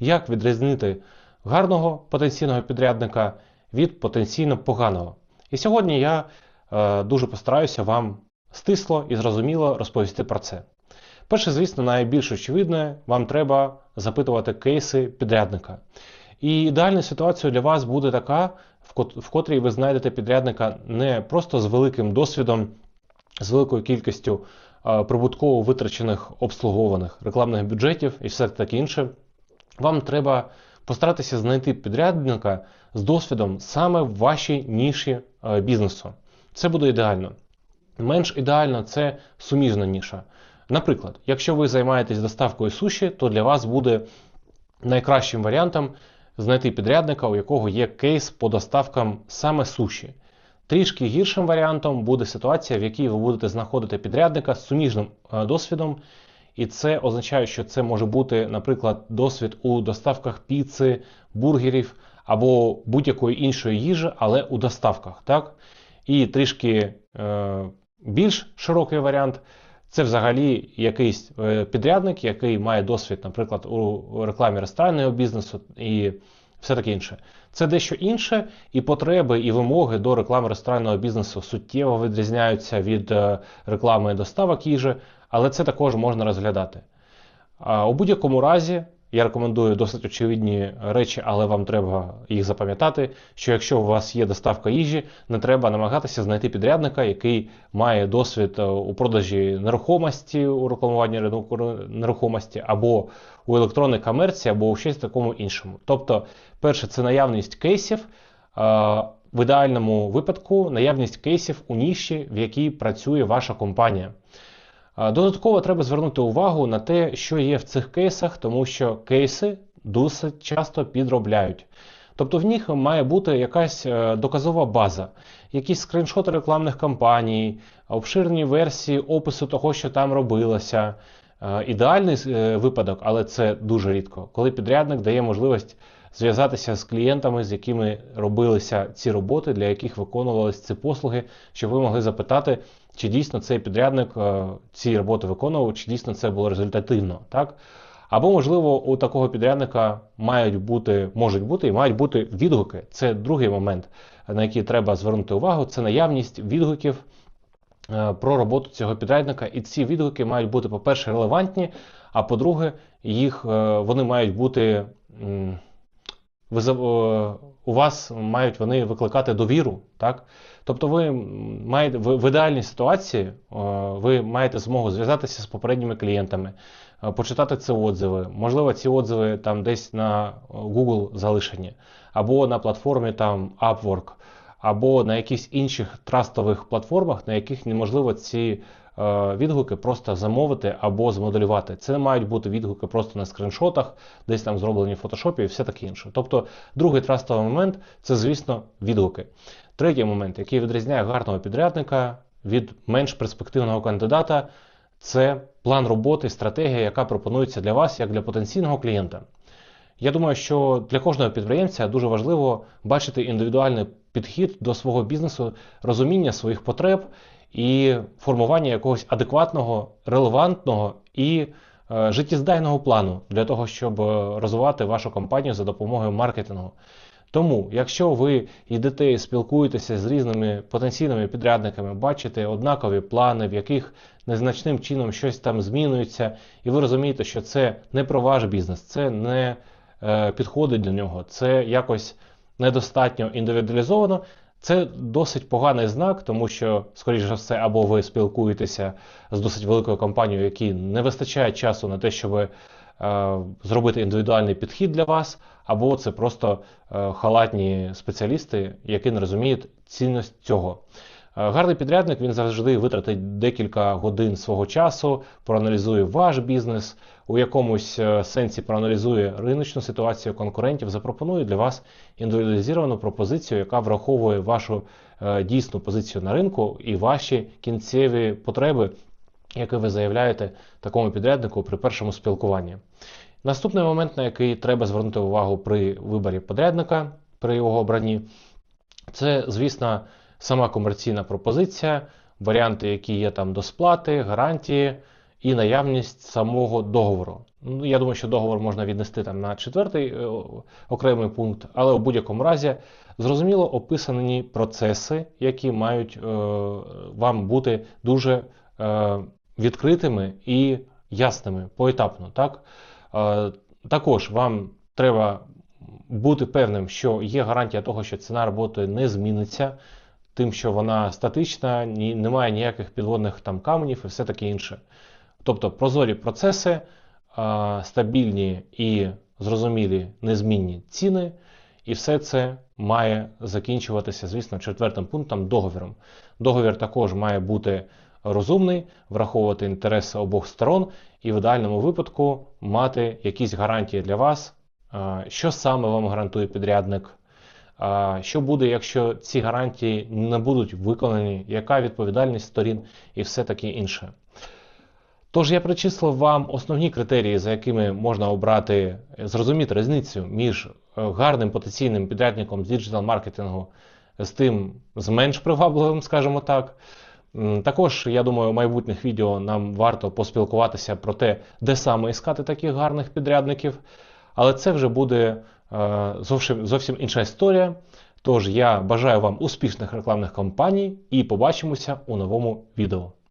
як відрізнити гарного потенційного підрядника від потенційно поганого. І сьогодні я е, дуже постараюся вам стисло і зрозуміло розповісти про це. Перше, звісно, найбільш очевидне, вам треба запитувати кейси підрядника. І ідеальна ситуація для вас буде така, в котрій ви знайдете підрядника не просто з великим досвідом, з великою кількістю е, прибутково витрачених обслугованих рекламних бюджетів і все таке інше. Вам треба постаратися знайти підрядника з досвідом саме в вашій ніші е, бізнесу. Це буде ідеально. Менш ідеально це суміжна ніша. Наприклад, якщо ви займаєтесь доставкою суші, то для вас буде найкращим варіантом знайти підрядника, у якого є кейс по доставкам саме суші. Трішки гіршим варіантом буде ситуація, в якій ви будете знаходити підрядника з суміжним е, досвідом, і це означає, що це може бути, наприклад, досвід у доставках піци, бургерів або будь-якої іншої їжі, але у доставках. Так? І трішки е, більш широкий варіант це взагалі якийсь е, підрядник, який має досвід, наприклад, у рекламі ресторанного бізнесу і все таке інше. Це дещо інше, і потреби і вимоги до реклами ресторанного бізнесу суттєво відрізняються від е, реклами доставок їжі, але це також можна розглядати. У будь-якому разі я рекомендую досить очевидні речі, але вам треба їх запам'ятати. Що якщо у вас є доставка їжі, не треба намагатися знайти підрядника, який має досвід е, у продажі нерухомості, у рекламуванні нерухомості, або у електронній комерції, або у щось такому іншому. Тобто, перше, це наявність кейсів. е, В ідеальному випадку наявність кейсів у ніші, в якій працює ваша компанія. Додатково треба звернути увагу на те, що є в цих кейсах, тому що кейси досить часто підробляють. Тобто в них має бути якась е, доказова база, якісь скріншоти рекламних кампаній, обширні версії опису того, що там робилося. Е, Ідеальний е, випадок, але це дуже рідко, коли підрядник дає можливість зв'язатися з клієнтами, з якими робилися ці роботи, для яких виконувалися ці послуги, щоб ви могли запитати, чи дійсно цей підрядник е, ці роботи виконував, чи дійсно це було результативно. Так? Або, можливо, у такого підрядника мають бути, можуть бути і мають бути відгуки. Це другий момент, на який треба звернути увагу. Це наявність відгуків е, про роботу цього підрядника. І ці відгуки мають бути, по-перше, релевантні, а по-друге, їх е, вони мають бути. Ви, е, у вас мають вони викликати довіру, так? Тобто ви маєте в, ідеальній ситуації е, ви маєте змогу зв'язатися з попередніми клієнтами, е, почитати ці отзиви. Можливо, ці отзиви там десь на Google залишені, або на платформі там Upwork, або на якихось інших трастових платформах, на яких неможливо ці е, відгуки просто замовити або змоделювати. Це мають бути відгуки просто на скріншотах, десь там зроблені в фотошопі і все таке інше. Тобто, другий трастовий момент це, звісно, відгуки. Третій момент, який відрізняє гарного підрядника від менш перспективного кандидата, це план роботи, стратегія, яка пропонується для вас як для потенційного клієнта. Я думаю, що для кожного підприємця дуже важливо бачити індивідуальний підхід до свого бізнесу, розуміння своїх потреб і формування якогось адекватного, релевантного і е, життєздайного плану для того, щоб е, розвивати вашу компанію за допомогою маркетингу. Тому, якщо ви йдете і спілкуєтеся з різними потенційними підрядниками, бачите однакові плани, в яких незначним чином щось там змінюється, і ви розумієте, що це не про ваш бізнес, це не е, підходить до нього, це якось недостатньо індивідуалізовано. Це досить поганий знак, тому що, скоріше за все, або ви спілкуєтеся з досить великою компанією, якій не вистачає часу на те, щоб е, зробити індивідуальний підхід для вас, або це просто е, халатні спеціалісти, які не розуміють цінність цього. Е, Гарний підрядник він завжди витратить декілька годин свого часу, проаналізує ваш бізнес, у якомусь е, сенсі проаналізує риночну ситуацію конкурентів, запропонує для вас індивідуалізовану пропозицію, яка враховує вашу е, дійсну позицію на ринку і ваші кінцеві потреби, які ви заявляєте такому підряднику при першому спілкуванні. Наступний момент, на який треба звернути увагу при виборі підрядника, при його обранні, це, звісно, сама комерційна пропозиція, варіанти, які є там до сплати, гарантії і наявність самого договору. Ну, я думаю, що договор можна віднести там на четвертий е, окремий пункт, але у будь-якому разі зрозуміло описані процеси, які мають е, вам бути дуже е, відкритими і ясними поетапно. Так? Е, також вам треба бути певним, що є гарантія того, що ціна роботи не зміниться, тим, що вона статична, ні, немає ніяких підводних там каменів і все таке інше. Тобто прозорі процеси, стабільні і зрозумілі незмінні ціни, і все це має закінчуватися, звісно, четвертим пунктом договіром. Договір також має бути розумний, враховувати інтереси обох сторон, і в ідеальному випадку мати якісь гарантії для вас, що саме вам гарантує підрядник. Що буде, якщо ці гарантії не будуть виконані, яка відповідальність сторін і все таке інше. Тож я причислив вам основні критерії, за якими можна обрати, зрозуміти різницю між е, гарним потенційним підрядником з діджитал-маркетингу з тим з менш привабливим, скажімо так. Також, я думаю, у майбутніх відео нам варто поспілкуватися про те, де саме іскати таких гарних підрядників. Але це вже буде зовсім, зовсім інша історія. Тож я бажаю вам успішних рекламних кампаній і побачимося у новому відео.